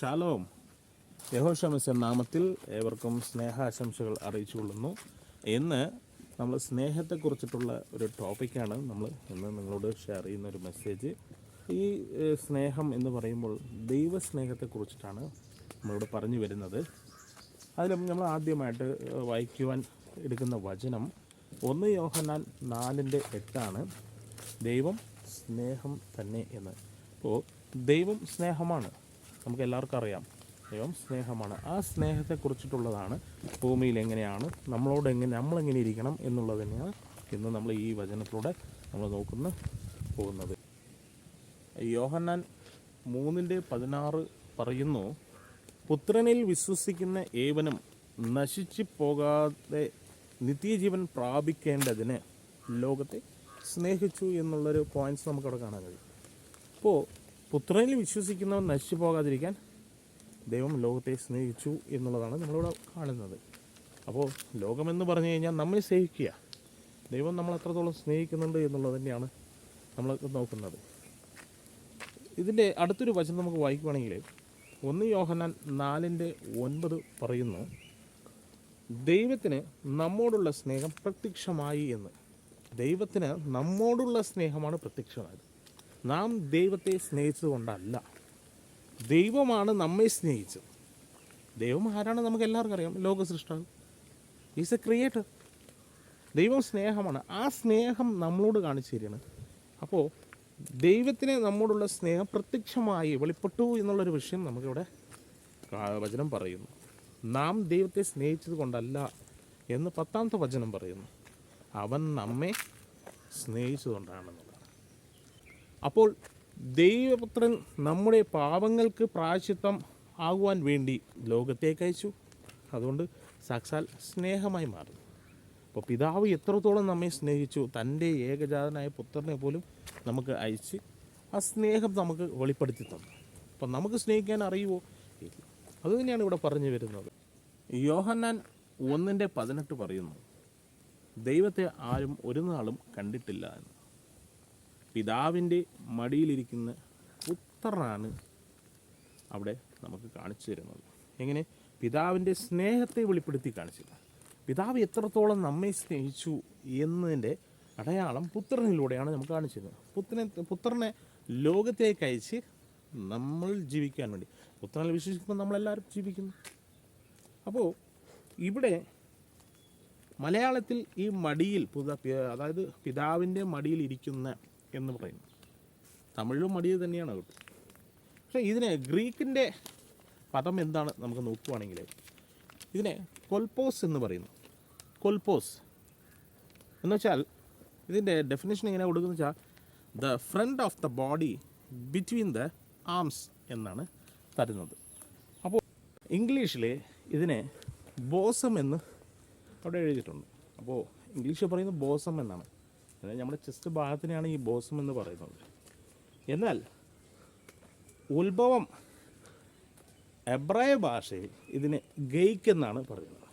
Shalom. യഹോഷമിസ് നാമത്തിൽ ഏവർക്കും സ്നേഹാശംസകൾ അറിയിച്ചു കൊള്ളുന്നു ഇന്ന് നമ്മൾ സ്നേഹത്തെക്കുറിച്ചിട്ടുള്ള ഒരു ടോപ്പിക്കാണ് നമ്മൾ ഇന്ന് നിങ്ങളോട് ഷെയർ ചെയ്യുന്ന ഒരു മെസ്സേജ്. ഈ സ്നേഹം എന്ന് പറയുമ്പോൾ ദൈവസ്നേഹത്തെക്കുറിച്ചിട്ടാണ് നമ്മളോട് പറഞ്ഞു വരുന്നത്. അതിലും നമ്മൾ ആദ്യമായിട്ട് വായിക്കുവാൻ എടുക്കുന്ന വചനം ഒന്ന് യോഹന്നാൻ നാലിന്റെ എട്ടാണ്. ദൈവം സ്നേഹം തന്നെ എന്ന്. അപ്പോൾ ദൈവം സ്നേഹമാണ്. നമുക്ക് എല്ലാവർക്കും അറിയാം. ദൈവം സ്നേഹമാണ്. ആ സ്നേഹത്തെക്കുറിച്ചിട്ടുള്ളതാണ് ഭൂമിയിൽ എങ്ങനെയാണ് നമ്മളോട് എങ്ങനെ നമ്മളെങ്ങനെ ഇരിക്കണം എന്നുള്ളത് തന്നെയാണ് ഇന്ന് നമ്മൾ ഈ വചനത്തിലൂടെ നമ്മൾ നോക്കുന്ന പോകുന്നത്. യോഹന്നാൻ മൂന്നിന്റെ പതിനാറ് പറയുന്നു പുത്രനിൽ വിശ്വസിക്കുന്ന ഏവനും നശിച്ചു പോകാതെ നിത്യജീവൻ പ്രാപിക്കേണ്ടതിന് ലോകത്തെ സ്നേഹിച്ചു എന്നുള്ളൊരു പോയിന്റ്സ് നമുക്കവിടെ കാണാൻ കഴിയും അപ്പോൾ പുത്രനിൽ വിശ്വസിക്കുന്നവൻ നശിച്ചു പോകാതിരിക്കാൻ ദൈവം ലോകത്തെ സ്നേഹിച്ചു എന്നുള്ളതാണ് നമ്മളിവിടെ കാണുന്നത്. അപ്പോൾ ലോകമെന്ന് പറഞ്ഞു കഴിഞ്ഞാൽ നമ്മൾ സ്നേഹിക്കുക. ദൈവം നമ്മൾ എത്രത്തോളം സ്നേഹിക്കുന്നുണ്ട് എന്നുള്ളത് തന്നെയാണ് നമ്മൾ നോക്കുന്നത്. ഇതിന്റെ അടുത്തൊരു വചനം നമുക്ക് വായിക്കുവാണെങ്കിൽ ഒന്ന് യോഹനാൻ നാലിന്റെ ഒൻപത് പറയുന്നു ദൈവത്തിന് നമ്മോടുള്ള സ്നേഹം പ്രത്യക്ഷമായി എന്ന്. ദൈവത്തിന് നമ്മോടുള്ള സ്നേഹമാണ് പ്രത്യക്ഷമായത്. നാം ദൈവത്തെ സ്നേഹിച്ചതുകൊണ്ടല്ല. ദൈവമാണ് നമ്മെ സ്നേഹിച്ചത്. ദൈവം ആരാണ് നമുക്ക് എല്ലാവർക്കും അറിയാം. ലോക സൃഷ്ടാവ് ഈസ് എ ക്രിയേറ്റർ ദൈവം സ്നേഹമാണ്. ആ സ്നേഹം നമ്മളോട് കാണിച്ചു തരികയാണ്. അപ്പോൾ ദൈവത്തിന് നമ്മോടുള്ള സ്നേഹം പ്രത്യക്ഷമായി വെളിപ്പെട്ടു എന്നുള്ളൊരു വിഷയം നമുക്കിവിടെ വചനം പറയുന്നു. നാം ദൈവത്തെ സ്നേഹിച്ചത് കൊണ്ടല്ല എന്ന് പത്താമത്തെ വചനം പറയുന്നു. അവൻ നമ്മെ സ്നേഹിച്ചതുകൊണ്ടാണെന്നുള്ളതാണ് അപ്പോൾ ദൈവപുത്രൻ നമ്മുടെ പാപങ്ങൾക്ക് പ്രായശിത്വം ആകുവാൻ വേണ്ടി ലോകത്തേക്ക് അയച്ചു. അതുകൊണ്ട് സാക്ഷാൽ സ്നേഹമായി മാറി. അപ്പോൾ പിതാവ് എത്രത്തോളം നമ്മെ സ്നേഹിച്ചു തന്റെ ഏകജാതനായ പുത്രനെ പോലും നമുക്ക് അയച്ച് ആ സ്നേഹം നമുക്ക് വെളിപ്പെടുത്തി തന്നു. അപ്പം നമുക്ക് സ്നേഹിക്കാൻ അറിയുമോ ഇല്ല. അത് തന്നെയാണ് ഇവിടെ പറഞ്ഞു വരുന്നത്. യോഹന്നാൻ ഒന്നിന്റെ പതിനെട്ട് പറയുന്നു ദൈവത്തെ ആരും ഒരു നാളും കണ്ടിട്ടില്ല എന്ന്. പിതാവിന്റെ മടിയിലിരിക്കുന്ന പുത്രനാണ് അവിടെ നമുക്ക് കാണിച്ചു തരുന്നത്. എങ്ങനെ? പിതാവിന്റെ സ്നേഹത്തെ വെളിപ്പെടുത്തി കാണിച്ചു പിതാവ് എത്രത്തോളം നമ്മെ സ്നേഹിച്ചു എന്നതിന്റെ അടയാളം പുത്രനിലൂടെയാണ് നമുക്ക് കാണിച്ചു തരുന്നത്. പുത്രനെ പുത്രനെ ലോകത്തേക്ക് അയച്ച് നമ്മൾ ജീവിക്കാൻ വേണ്ടി. പുത്രനെ വിശ്വസിക്കുമ്പോൾ നമ്മളെല്ലാവരും ജീവിക്കുന്നു. അപ്പോൾ ഇവിടെ മലയാളത്തിൽ ഈ മടിയിൽ അതായത് പിതാവിന്റെ മടിയിൽ ഇരിക്കുന്ന എന്ന് പറയുന്നു. തമിഴിലും മടിയത് തന്നെയാണ് കേട്ടോ പക്ഷേ ഇതിന് ഗ്രീക്കിന്റെ പദം എന്താണ് നമുക്ക് നോക്കുവാണെങ്കിൽ ഇതിനെ കൊൽപ്പോസ് എന്ന് പറയുന്നു. കൊൽപ്പോസ് എന്ന് വെച്ചാൽ ഇതിന്റെ ഡെഫിനേഷൻ എങ്ങനെ കൊടുക്കുന്നത് വെച്ചാൽ the front of the body between the arms എന്നാണ് തരുന്നത്. അപ്പോൾ ഇംഗ്ലീഷിൽ ഇതിനെ ബോസം എന്ന് അവിടെ എഴുതിയിട്ടുണ്ട്. അപ്പോൾ ഇംഗ്ലീഷിൽ പറയുന്നത് ബോസം എന്നാണ്. നമ്മുടെ ചെസ്റ്റ് ഭാഗത്തിനെയാണ് ഈ ബോസം എന്ന് പറയുന്നത്. എന്നാൽ ഉത്ഭവം എബ്രായ ഭാഷയിൽ ഇതിന് ഗെയ്ക്ക് എന്നാണ് പറയുന്നത്.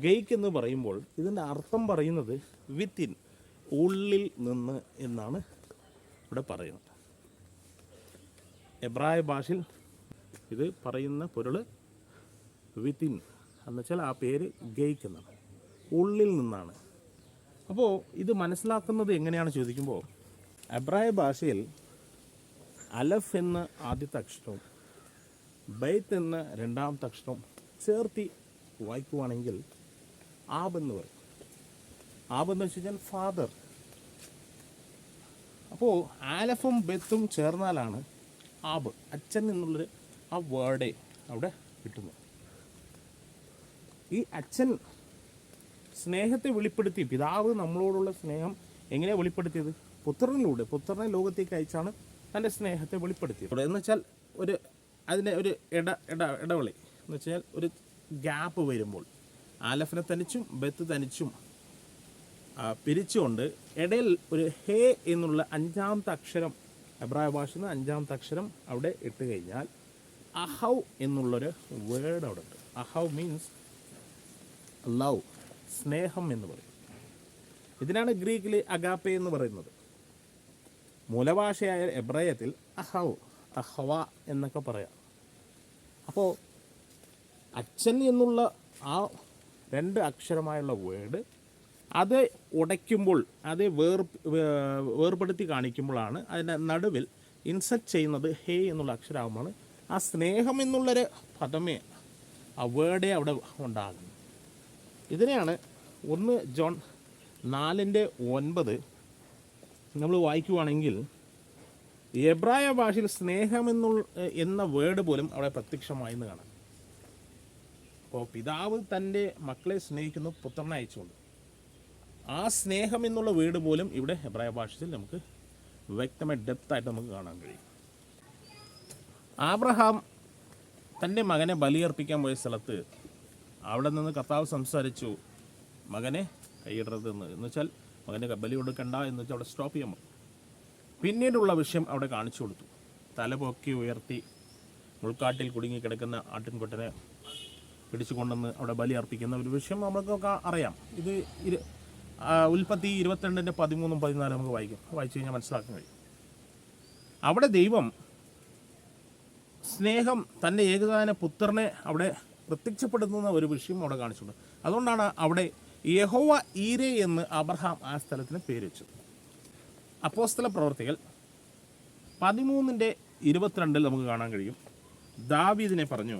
ഗെയ്ക്ക് എന്ന് പറയുമ്പോൾ ഇതിന്റെ അർത്ഥം പറയുന്നത് വിത്തിൻ ഉള്ളിൽ നിന്ന് എന്നാണ് ഇവിടെ പറയുന്നത്. എബ്രായ ഭാഷയിൽ ഇത് പറയുന്ന പൊരുൾ വിത്തിൻ എന്നുവെച്ചാൽ ആ പേര് ഗെയ്ക്ക് എന്നാണ്. ഉള്ളിൽ നിന്നാണ്. അപ്പോൾ ഇത് മനസ്സിലാക്കുന്നത് എങ്ങനെയാണ് ചോദിക്കുമ്പോൾ അബ്രായ ഭാഷയിൽ അലഫ് എന്ന ആദ്യത്തെ അക്ഷരവും ബൈത്ത് എന്ന രണ്ടാമത്തെ അക്ഷരം ചേർത്തി വായിക്കുവാണെങ്കിൽ ആബ് എന്ന് പറയും. ആബ് എന്ന് വെച്ച് കഴിഞ്ഞാൽ ഫാദർ. അപ്പോൾ ആലഫും ബെത്തും ചേർന്നാലാണ് ആബ് അച്ഛൻ എന്നുള്ളൊരു ആ വേർഡേ അവിടെ കിട്ടുന്നത്. ഈ അച്ഛൻ സ്നേഹത്തെ വെളിപ്പെടുത്തി പിതാവ് നമ്മളോടുള്ള സ്നേഹം എങ്ങനെയാണ് വെളിപ്പെടുത്തിയത്? പുത്രനിലൂടെ പുത്രനെ ലോകത്തേക്ക് അയച്ചാണ് തന്റെ സ്നേഹത്തെ വെളിപ്പെടുത്തിയത്. എന്ന് വെച്ചാൽ ഒരു അതിന്റെ ഒരു ഇട ഇട ഇടവളി എന്ന് വെച്ചാൽ ഒരു ഗ്യാപ്പ് വരുമ്പോൾ ആലഫിനെ തനിച്ചും ബത്ത് തനിച്ചും പിരിച്ചുകൊണ്ട് ഇടയിൽ ഒരു ഹേ എന്നുള്ള അഞ്ചാമത്തെ അക്ഷരം ഭാഷയിൽ നിന്ന് അഞ്ചാമത്തെ അക്ഷരം അവിടെ ഇട്ട് കഴിഞ്ഞാൽ അഹൗ എന്നുള്ളൊരു വേർഡ് അവിടെ ഉണ്ട്. അഹൗ മീൻസ് ലവ് സ്നേഹം എന്ന് പറയും. ഇതിനാണ് ഗ്രീക്കിൽ അഗാപ്പെ എന്ന് പറയുന്നത്. മൂലഭാഷയായ എബ്രയത്തിൽ അഹവ് അഹവ എന്നൊക്കെ പറയാം. അപ്പോൾ അച്ഛൻ എന്നുള്ള ആ രണ്ട് അക്ഷരമായുള്ള വേർഡ് അത് ഉടയ്ക്കുമ്പോൾ അത് വേർ വേർപ്പെടുത്തി കാണിക്കുമ്പോഴാണ് അതിന്റെ നടുവിൽ ഇൻസെക്ട് ചെയ്യുന്നത് ഹേ എന്നുള്ള അക്ഷരമാകുമ്പോൾ ആ സ്നേഹം എന്നുള്ളൊരു പദമേ ആ വേർഡേ അവിടെ ഉണ്ടാകുന്നു ഇതിനെയാണ് ഒന്ന് ജോൺ നാലിന്റെ ഒൻപത് നമ്മൾ വായിക്കുവാണെങ്കിൽ എബ്രായ ഭാഷയിൽ സ്നേഹം എന്നുള്ള എന്ന വേർഡ് പോലും അവിടെ പ്രത്യക്ഷമായി എന്ന് കാണാം. അപ്പോൾ പിതാവ് തന്റെ മക്കളെ സ്നേഹിക്കുന്നു പുത്രനെ അയച്ചുകൊണ്ട്. ആ സ്നേഹം എന്നുള്ള വേർഡ് പോലും ഇവിടെ എബ്രായ ഭാഷയിൽ നമുക്ക് വ്യക്തമായ ഡെപ്തായിട്ട് നമുക്ക് കാണാൻ കഴിയും. ആബ്രഹാം തന്റെ മകനെ ബലിയർപ്പിക്കാൻ പോയ സ്ഥലത്ത് അവിടെ നിന്ന് കർത്താവ് സംസാരിച്ചു മകനെ കൈയിടരുത് എന്ന് വെച്ചാൽ മകനെ ബലി കൊടുക്കണ്ട എന്ന് വെച്ചാൽ അവിടെ സ്റ്റോപ്പ് ചെയ്യാൻ പിന്നീടുള്ള വിഷയം അവിടെ കാണിച്ചു കൊടുത്തു. തലപൊക്കി ഉയർത്തി മുൾക്കാട്ടിൽ കുടുങ്ങി കിടക്കുന്ന ആട്ടിൻകുട്ടനെ പിടിച്ചു കൊണ്ടുവന്ന് അവിടെ ബലി അർപ്പിക്കുന്ന ഒരു വിഷയം നമ്മൾക്കൊക്കെ അറിയാം. ഇത് ഇരു ഉൽപ്പത്തി ഇരുപത്തിരണ്ടിന്റെ പതിമൂന്നും പതിനാലും നമുക്ക് വായിക്കും. വായിച്ചു കഴിഞ്ഞാൽ മനസ്സിലാക്കാൻ കഴിയും. അവിടെ ദൈവം സ്നേഹം തന്റെ ഏകദാന പുത്രനെ അവിടെ പ്രത്യക്ഷപ്പെടുത്തുന്ന ഒരു വിഷയം അവിടെ കാണിച്ചിട്ടുണ്ട്. അതുകൊണ്ടാണ് അവിടെ യഹോവ ഈരെ എന്ന് അബ്രഹാം ആ സ്ഥലത്തിന് പേര് വെച്ചത്. അപ്പോസ്തല പ്രവർത്തികൾ പതിമൂന്നിന്റെ ഇരുപത്തിരണ്ടിൽ നമുക്ക് കാണാൻ കഴിയും. ദാവീദിനെ പറഞ്ഞു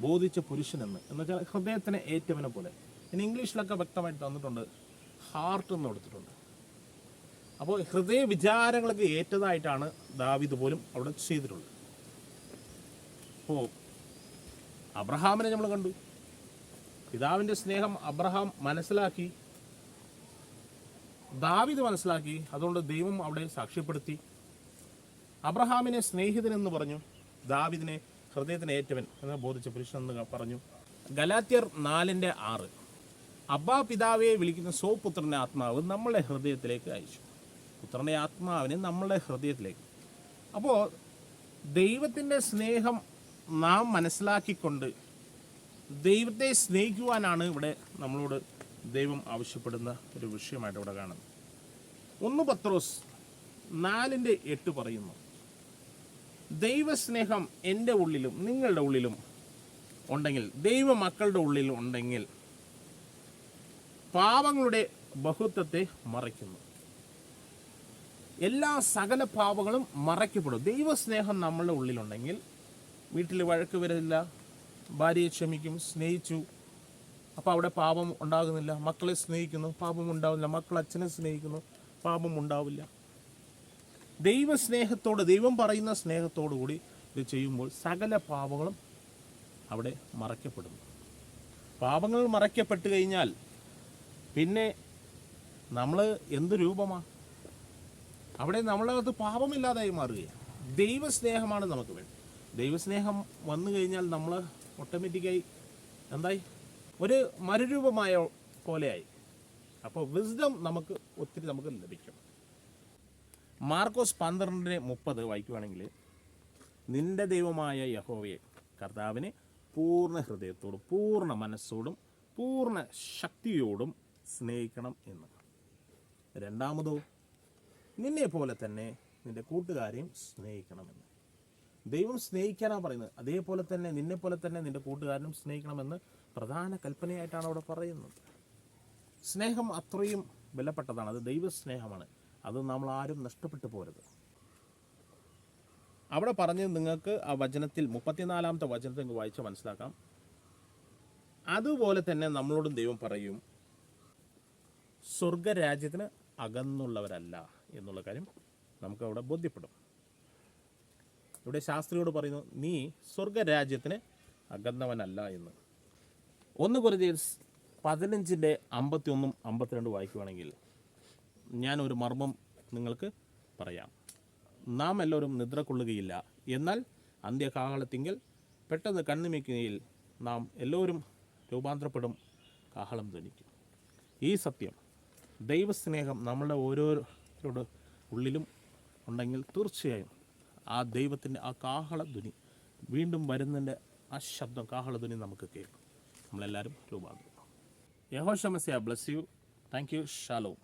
ബോധിച്ച പുരുഷനെന്ന്. എന്ന് വെച്ചാൽ ഹൃദയത്തിന് ഏറ്റവനെ പോലെ. ഇനി ഇംഗ്ലീഷിലൊക്കെ വ്യക്തമായിട്ട് തന്നിട്ടുണ്ട് ഹാർട്ട് എന്ന് കൊടുത്തിട്ടുണ്ട്. അപ്പോൾ ഹൃദയ വിചാരങ്ങൾക്ക് ഏറ്റതായിട്ടാണ് ദാവീദ് പോലും അവിടെ ചെയ്തിട്ടുള്ളത്. അപ്പോൾ അബ്രഹാമിനെ നമ്മൾ കണ്ടു. പിതാവിന്റെ സ്നേഹം അബ്രഹാം മനസ്സിലാക്കി. ദാവിദ് മനസ്സിലാക്കി. അതുകൊണ്ട് ദൈവം അവിടെ സാക്ഷ്യപ്പെടുത്തി. അബ്രഹാമിനെ സ്നേഹിതനെന്ന് പറഞ്ഞു. ദാവിദിനെ ഹൃദയത്തിന് ഏറ്റവൻ എന്ന് ബോധിച്ച പുരുഷൻ എന്ന് പറഞ്ഞു. ഗലാത്യർ നാലിന്റെ ആറ്. അബ്ബാ പിതാവെ വിളിക്കുന്ന സോ പുത്രന്റെ ആത്മാവ് നമ്മളെ ഹൃദയത്തിലേക്ക് അയച്ചു. പുത്രന്റെ ആത്മാവിനെ നമ്മളുടെ ഹൃദയത്തിലേക്ക്. അപ്പോൾ ദൈവത്തിന്റെ സ്നേഹം നാം മനസ്സിലാക്കിക്കൊണ്ട് ദൈവത്തെ സ്നേഹിക്കുവാനാണ് ഇവിടെ നമ്മളോട് ദൈവം ആവശ്യപ്പെടുന്ന ഒരു വിഷയമായിട്ട് ഇവിടെ കാണുന്നത്. ഒന്ന് പത്രോസ് നാലിന്റെ എട്ട് പറയുന്നു. ദൈവസ്നേഹം എന്റെ ഉള്ളിലും നിങ്ങളുടെ ഉള്ളിലും ഉണ്ടെങ്കിൽ ദൈവ മക്കളുടെ ഉള്ളിൽ ഉണ്ടെങ്കിൽ പാവങ്ങളുടെ ബഹുത്വത്തെ മറയ്ക്കുന്നു. എല്ലാ സകല പാവങ്ങളും മറയ്ക്കപ്പെടും. ദൈവസ്നേഹം നമ്മളുടെ ഉള്ളിലുണ്ടെങ്കിൽ വീട്ടിൽ വഴക്ക് വരില്ല ഭാര്യയെ ക്ഷമിക്കും സ്നേഹിച്ചു. അപ്പോൾ അവിടെ പാപം ഉണ്ടാകുന്നില്ല. മക്കളെ സ്നേഹിക്കുന്നു പാപം ഉണ്ടാവില്ല. മക്കൾ അച്ഛനെ സ്നേഹിക്കുന്നു പാപം ഉണ്ടാവില്ല. ദൈവ സ്നേഹത്തോട് ദൈവം പറയുന്ന സ്നേഹത്തോടു കൂടി ഇത് ചെയ്യുമ്പോൾ സകല പാപങ്ങളും അവിടെ മറയ്ക്കപ്പെടുന്നു. പാപങ്ങൾ മറയ്ക്കപ്പെട്ട് കഴിഞ്ഞാൽ പിന്നെ നമ്മൾ എന്ത് രൂപമാണ് അവിടെ നമ്മളത് പാപമില്ലാതായി മാറുകയാണ്. ദൈവസ്നേഹമാണ് നമുക്ക് വേണ്ടത്. ദൈവസ്നേഹം വന്നു കഴിഞ്ഞാൽ നമ്മൾ ഓട്ടോമാറ്റിക്കായി എന്തായി? ഒരു മരുരൂപമായ പോലെയായി. അപ്പോൾ വിസ്ഡം നമുക്ക് ഒത്തിരി നമുക്ക് ലഭിക്കും. മാർക്കോസ് പന്ത്രണ്ടിന് മുപ്പത് വായിക്കുവാണെങ്കിൽ നിന്റെ ദൈവമായ യഹോവയെ കർത്താവിനെ പൂർണ ഹൃദയത്തോടും പൂർണ മനസ്സോടും പൂർണ ശക്തിയോടും സ്നേഹിക്കണം എന്ന്. രണ്ടാമതോ നിന്നെ പോലെ തന്നെ നിന്റെ കൂട്ടുകാരെയും സ്നേഹിക്കണമെന്ന് ദൈവം സ്നേഹിക്കാനാണ് പറയുന്നത്. അതേപോലെ തന്നെ നിന്നെ പോലെ തന്നെ നിന്റെ കൂട്ടുകാരനും സ്നേഹിക്കണമെന്ന് പ്രധാന കൽപ്പനയായിട്ടാണ് അവിടെ പറയുന്നത്. സ്നേഹം അത്രയും വിലപ്പെട്ടതാണ്. അത് ദൈവസ്നേഹമാണ്. അത് നമ്മൾ ആരും നഷ്ടപ്പെട്ടു പോരുത്. അവിടെ പറഞ്ഞത് നിങ്ങൾക്ക് ആ വചനത്തിൽ മുപ്പത്തിനാലാമത്തെ വചനത്തിൽ നിങ്ങൾക്ക് വായിച്ച് മനസ്സിലാക്കാം. അതുപോലെ തന്നെ നമ്മളോടും ദൈവം പറയും സ്വർഗരാജ്യത്തിന് അകന്നുള്ളവരല്ല എന്നുള്ള കാര്യം നമുക്കവിടെ ബോധ്യപ്പെടും. ഇവിടെ ശാസ്ത്രിയോട് പറയുന്നു നീ സ്വർഗരാജ്യത്തിന് അകന്നവനല്ല എന്ന്. ഒന്ന് കുറിച്ച് പതിനഞ്ചിന്റെ അമ്പത്തി ഒന്നും അമ്പത്തിരണ്ട് വായിക്കുവാണെങ്കിൽ ഞാനൊരു മർമ്മം നിങ്ങൾക്ക് പറയാം. നാം എല്ലാവരും നിദ്ര കൊള്ളുകയില്ല എന്നാൽ അന്ത്യകാഹളത്തിങ്കിൽ പെട്ടെന്ന് കണ്ണുമിക്കുകയിൽ നാം എല്ലാവരും രൂപാന്തരപ്പെടും. കാഹളം ധനിക്കും ഈ സത്യം ദൈവസ്നേഹം നമ്മളുടെ ഓരോരുടെ ഉള്ളിലും ഉണ്ടെങ്കിൽ തീർച്ചയായും ആ ദൈവത്തിന്റെ ആ കാഹളധ്വനി വീണ്ടും വരുന്നതിന്റെ ആ ശബ്ദം കാഹളധ്വനി നമുക്ക് കേൾക്കും. നമ്മളെല്ലാവരും രൂപാന്തരം യഹോഷമസ്യ bless U. Thank you. Shallow.